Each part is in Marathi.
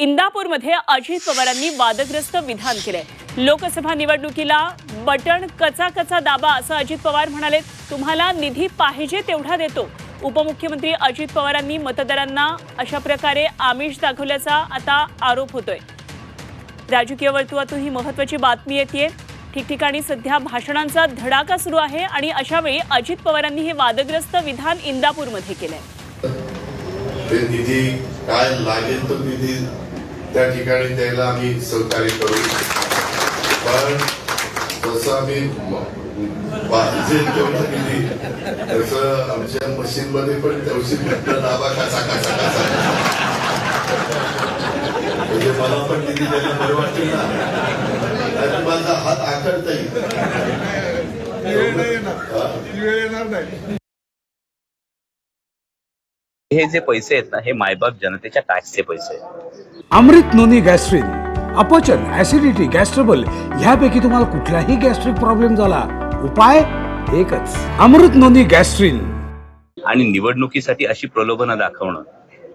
इंदापूरमध्ये अजित पवारांनी वादग्रस्त विधान केलंय. लोकसभा निवडणुकीला बटण कचा कचा दाबा असं अजित पवार म्हणाले तुम्हाला निधी पाहिजे तेवढा देतो. उपमुख्यमंत्री अजित पवारांनी मतदारांना अशा प्रकारे आमिष दाखवल्याचा आता आरोप होतोय. राजकीय वर्तुळातून ही महत्वाची बातमी येते ठिकठिकाणी सध्या भाषणांचा धडाका सुरू आहे आणि अशा वेळी अजित पवारांनी हे वादग्रस्त विधान इंदापूरमध्ये केलंय. त्या ठिकाणी द्यायला आम्ही सहकार्य करू. पण जसं आम्ही तसं आमच्या मशीन मध्ये पण तेवढी घटना दाबा कसा कसा कसा म्हणजे मला पण निधी द्यायला बरं वाटेल ना. माझा हात आखडता येईल. हे जे पैसे आहेत ना हे मायबाप जनतेच्या टॅक्सचे पैसे आहेत. अमृत नोनी गॅस्ट्रिन अपचन ऍसिडिटी गॅस्ट्रबल ह्यापैकी तुम्हाला कुठलाही गॅस्ट्रिक प्रॉब्लेम झाला उपाय एकच. Amrit noni gastrin. आणि निवडणुकीसाठी अशी प्रलोभनं दाखवणं.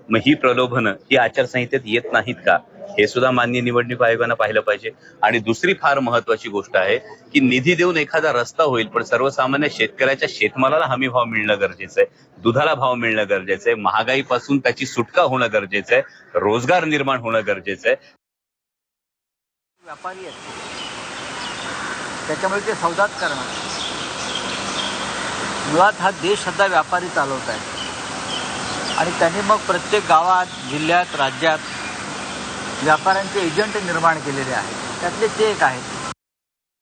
मग ही प्रलोभनं ही आचारसंहितेत येत नाहीत का? हे सुद्धा मान्य निवडणूक आयोगानं पाहिलं पाहिजे. आणि दुसरी फार महत्वाची गोष्ट आहे की निधी देऊन एखादा रस्ता होईल पण सर्वसामान्य शेतकऱ्याच्या शेतमालाला हमी भाव मिळणं गरजेचं आहे दुधाला भाव मिळणं गरजेचं आहे महागाईपासून त्याची सुटका होणं गरजेचं आहे रोजगार निर्माण होणं गरजेचं आहे. व्यापारी आहेत. त्याच्यामुळे ते सौदाच करणार. मुळात हा देश सध्या व्यापारी चालवत आहे. आणि त्यांनी मग प्रत्येक गावात जिल्ह्यात राज्यात व्यापाऱ्यांचे एजंट निर्माण केलेले आहेत. त्यातले ते एक आहेत.